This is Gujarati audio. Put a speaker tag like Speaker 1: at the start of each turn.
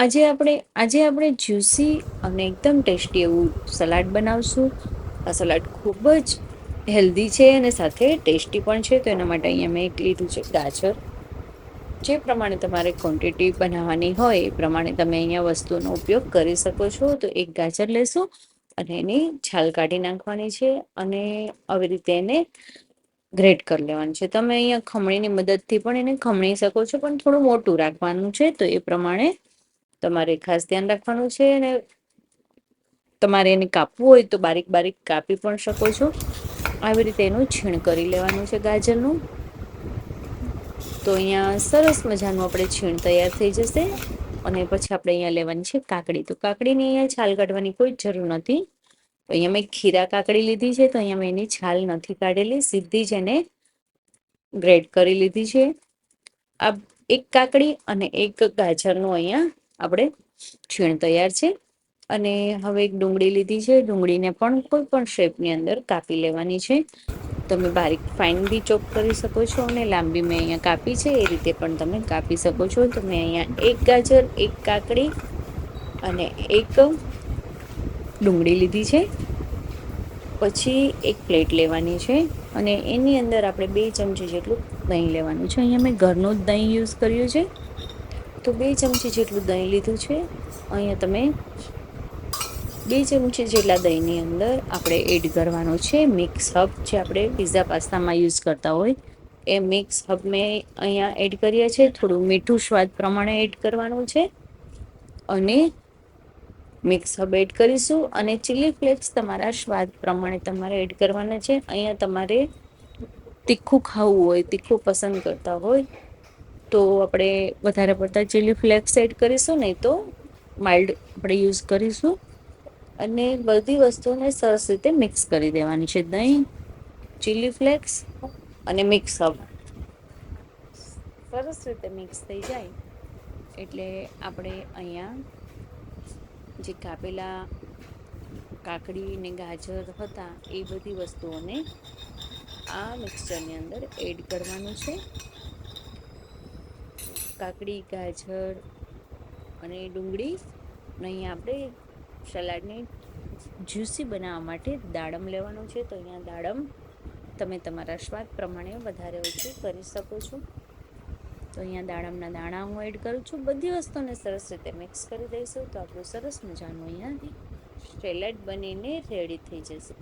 Speaker 1: આજે આપણે આજે આપણે જ્યુસી અને એકદમ ટેસ્ટી એવું સલાડ બનાવશું. આ સલાડ ખૂબ જ હેલ્ધી છે અને સાથે ટેસ્ટી પણ છે, તો એના માટે અહીંયા મેં એક લીધું છે ગાજર. જે પ્રમાણે તમારે ક્વોન્ટિટી બનાવવાની હોય, એ પ્રમાણે તમે અહીંયા વસ્તુનો ઉપયોગ કરી શકો છો. તો એક ગાજર લેશું અને એની છાલ કાઢી નાખવાની છે અને આવી રીતે એને ગ્રેટ કરી લેવાનું છે. તમે અહીંયા ખમણીની મદદથી પણ એને ખમણી શકો છો, પણ થોડું મોટું રાખવાનું છે, તો એ પ્રમાણે તમારે ખાસ ધ્યાન રાખવાનું છે અને તમારે એને કાપવું હોય તો બારીક બારીક કાપી પણ શકો છો. આવી રીતે એનું છીણ કરી લેવાનું છે ગાજરનું. તો અહીંયા સરસ મજાનું આપણે છીણ તૈયાર થઈ જશે અને પછી આપણે અહીંયા લેવાની છે કાકડી. તો કાકડીની અહીંયા છાલ કાઢવાની કોઈ જરૂર નથી. અહીંયા મેં ખીરા કાકડી લીધી છે તો અહીંયા મેં એની છાલ નથી કાઢેલી. સીધી જ એને ગ્રેડ કરી લીધી છે. આ એક કાકડી અને એક ગાજરનું અહીંયા આપણે છીણ તૈયાર છે. અને હવે એક ડુંગળી લીધી છે. ડુંગળીને પણ કોઈ પણ શેપની અંદર કાપી લેવાની છે. તમે બારીક ફાઇન બી ચોપ કરી શકો છો અને લાંબી મેં અહીંયા કાપી છે. એ રીતે પણ તમે કાપી શકો છો. તો મેં અહીંયા એક ગાજર, એક કાકડી અને એક ડુંગળી લીધી છે. પછી એક પ્લેટ લેવાની છે. અને એની અંદર આપણે બે ચમચી જેટલું દહીં લેવાનું છે. અહીંયા મેં ઘરનું જ દહીં યુઝ કર્યું છે. તો બે ચમચી જેટલું દહીં લીધું છે. અહીંયા તમે બે ચમચી જેટલા દહીંની અંદર આપણે એડ કરવાનું છે. મિક્સ હબ જે આપણે પીઝા પાસ્તામાં યુઝ કરતા હોય, એ મિક્સ હબ મેં અહીંયા એડ કરીએ છીએ થોડું મીઠું સ્વાદ પ્રમાણે એડ કરવાનું છે. અને મિક્સ હબ એડ કરીશું. અને ચીલી ફ્લેક્સ તમારા સ્વાદ પ્રમાણે તમારે એડ કરવાના છે. અહીંયા તમારે તીખું ખાવું હોય, તીખું પસંદ કરતા હોય તો આપણે વધારે પડતા ચીલી ફ્લેક્સ એડ કરીશું નહીં તો માઇલ્ડ આપણે યુઝ કરીશું. અને બધી વસ્તુને સરસ રીતે મિક્સ કરી દેવાની છે. દહીં ચીલી ફ્લેક્સ અને મિક્સ અપ સરસ રીતે મિક્સ થઈ જાય. એટલે આપણે અહીંયા જે કાપેલા કાકડી ને ગાજર હતા એ બધી વસ્તુઓને આ મિક્સચરની અંદર એડ કરવાનું છે. કાકડી, ગાજર અને ડુંગળી અને અહીંયા આપણે સલાડને જ્યુસી બનાવવા માટે દાડમ લેવાનું છે. તો અહીંયા દાડમ તમે તમારા સ્વાદ પ્રમાણે વધારે ઓછું કરી શકો છો. તો અહીંયા દાડમના દાણા હું એડ કરું છું. બધી વસ્તુને સરસ રીતે મિક્સ કરી દઈશું. તો આપણું સરસ મજાનું અહીંયાથી સેલેડ બનીને રેડી થઈ જશે.